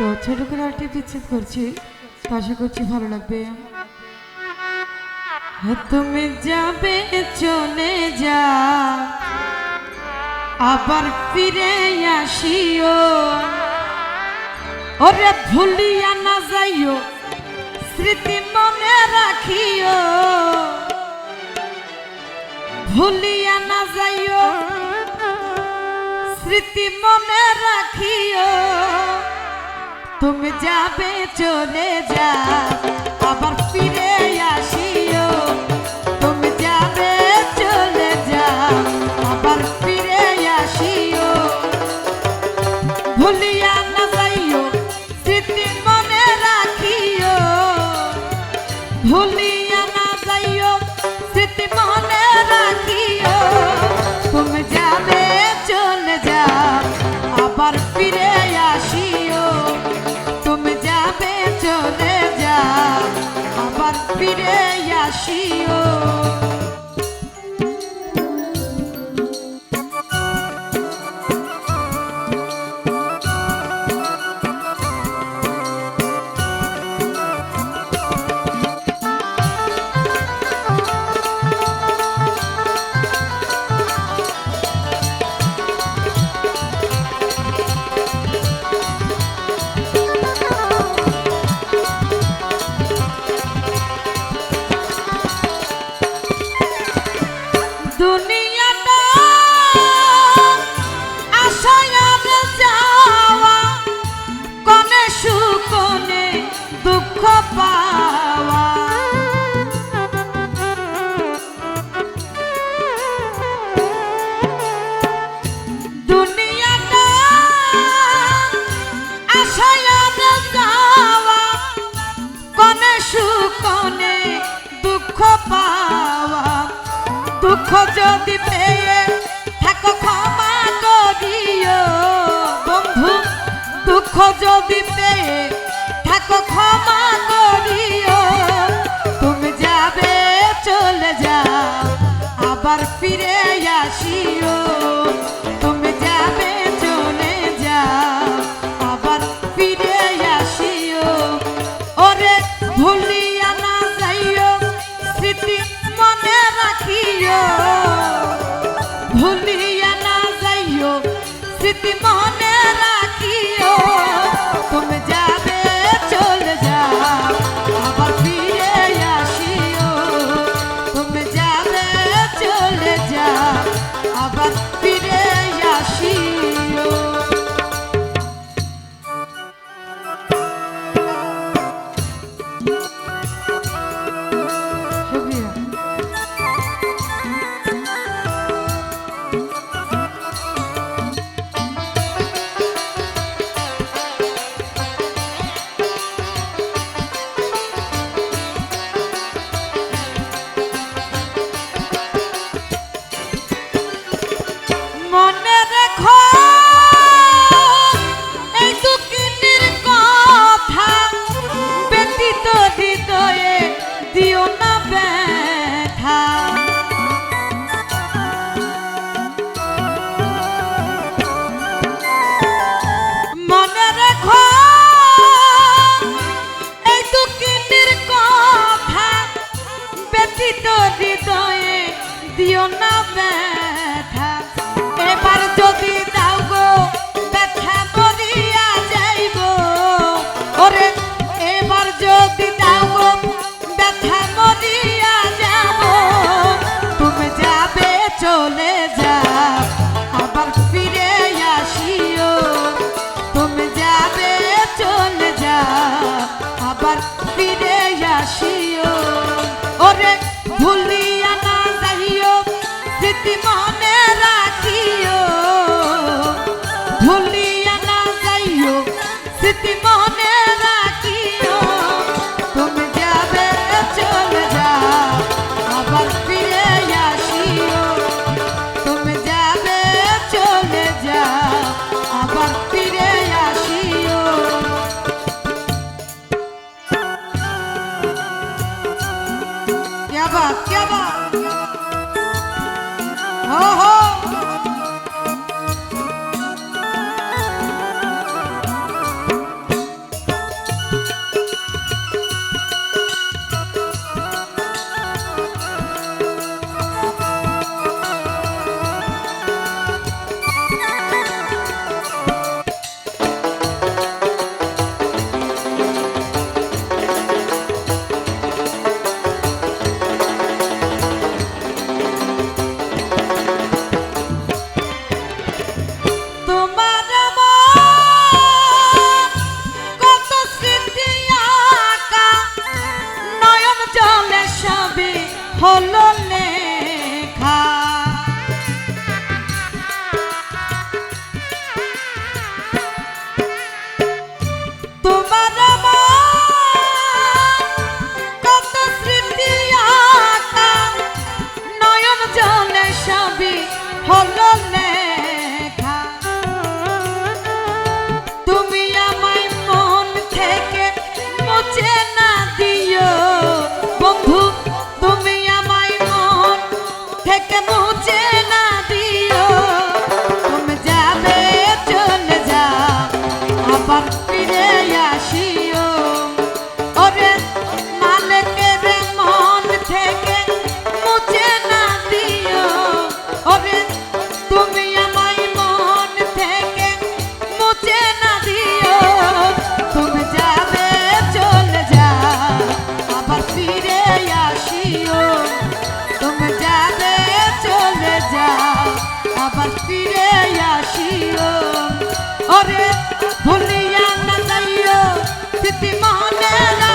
তো ছোট করে একটি বিচ্ছেদ করছি তো আশা করছি ভালো লাগবে। হ্যাঁ, তুমি যাবে চলে যা। আবার ফিরে আসিও। ওরে ভুলিয়া না যাইও স্মৃতি মনে রাখিও। ভুলিয়া না যাইও স্মৃতি মনে রাখিও। তুমি যাবে চলে যা। আবার দুনিয়াটা দুঃখ যদি পেয়ে থাকো ক্ষমা করিও। বন্ধু মনে ব্যতীত হৃদয়ে, দিও না ব্যথা। এবার যদি দাও গো, ব্যথা মরিয়া যাইব। ওরে, এবার যদি দাও গো, ব্যথা মরিয়া যাব তুমি যাবে, চলে যাও, আবার ফিরে আসিও। তুমি যাবে, চলে যাও, আবার ফিরে হলো স্মৃতি